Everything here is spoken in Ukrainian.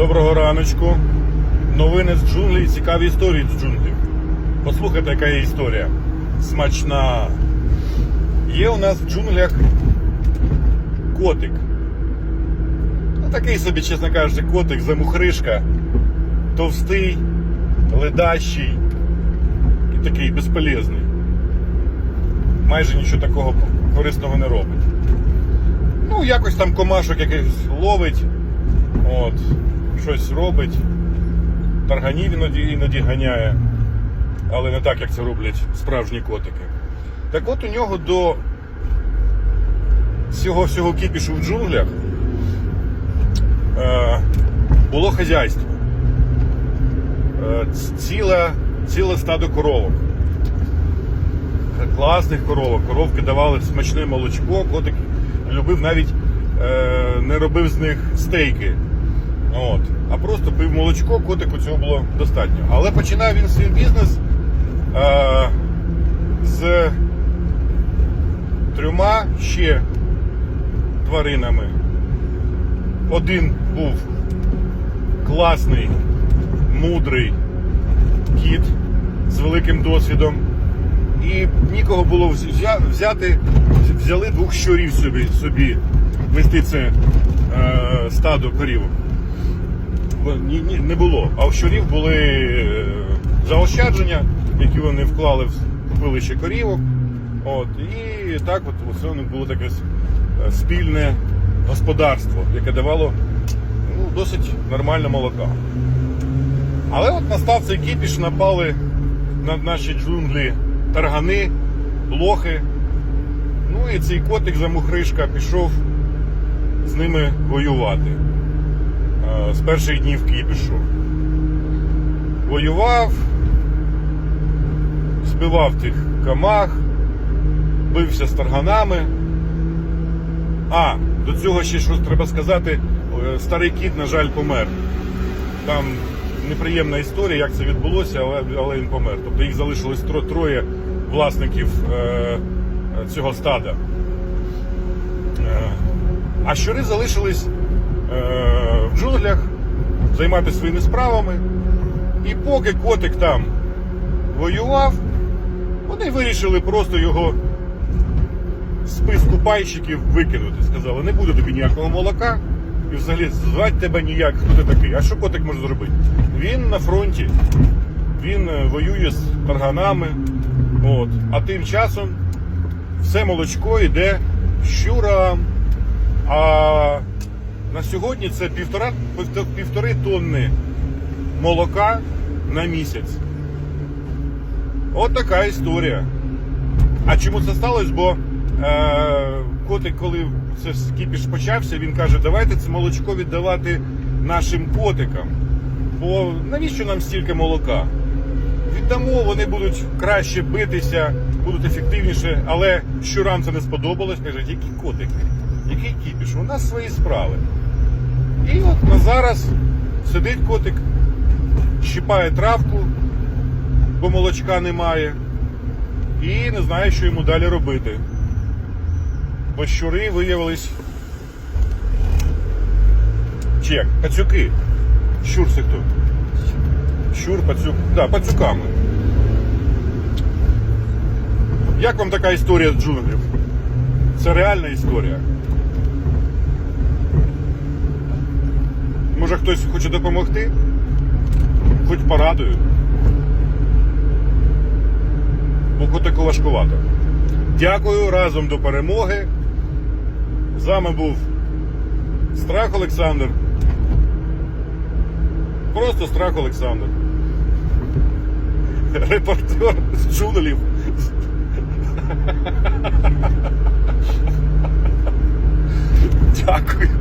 Доброго раночку. Новини з джунглів, цікаві історії з джунглів. Послухайте, яка є історія. Смачна. Є у нас в джунглях котик. Ну, такий собі, чесно кажучи, котик, замухришка. Товстий, ледащий і такий безполезний. Майже нічого такого корисного не робить. Ну, якось там комашок якихось ловить, от, щось робить. Тарганів іноді, іноді ганяє, але не так, як це роблять справжні котики. Так от у нього до всього всього кіпішу в джунглях е, було хазяйство. Е, ціле, ціле стадо коровок. Класних коровок. Коровки давали смачне молочко, котик любив навіть е, не робив з них стейки. От. А просто пив молочко, котику цього було достатньо. Але починав він свій бізнес е, з трьома ще тваринами. Один був класний, мудрий кіт з великим досвідом. І нікого було взяти, взяли двох щурів собі, собі вести це е, стадо корівок. Не було. А у щурів були е, заощадження, які вони вклали в купили ще корівок. От, і так от у них було таке е, спільне господарство, яке давало ну, досить нормальне молока. Але от настав цей кіпіш, напали на наші джунглі таргани, блохи. Ну і цей котик замухришка пішов з ними воювати з перших днів кіпішу. Воював, збивав тих камах, бився з тарганами. А, до цього ще щось треба сказати. Е, Старий кіт, на жаль, помер. Там неприємна історія, як це відбулося, але, але він помер. Тобто їх залишилось тро- троє власників е, цього стада. Е, а щури залишились е, в джунглях займатися своїми справами. І поки котик там воював, вони вирішили просто його з списку пайщиків викинути. Сказали, не буде тобі ніякого молока, і взагалі звати тебе ніяк, хто ти такий. А що котик може зробити? Він на фронті, він е, воює з тарганами. От. А тим часом все молочко йде щурам. Сьогодні це півтора, півтори тонни молока на місяць. От така історія. А чому це сталося? Бо е, котик, коли це скіпіш почався, він каже, давайте це молочко віддавати нашим котикам. Бо навіщо нам стільки молока? Віддамо, вони будуть краще битися, будуть ефективніше, але щурам це не сподобалось. Кажуть, які котики, який кіпіш, у нас свої справи. І от на зараз сидить котик, щипає травку, бо молочка немає, і не знає, що йому далі робити. Бо щури виявились. Чи як? Пацюки. Щур це хто? Щур, пацюк. Да, пацюками. Як вам така історія з джунглів? Це реальна історія. Може хтось хоче допомогти? Хоч порадую. Бо котику важкувато. Дякую разом до перемоги. З вами був Страх Олександр. Просто страх Олександр. Репортер з джунглів. Дякую.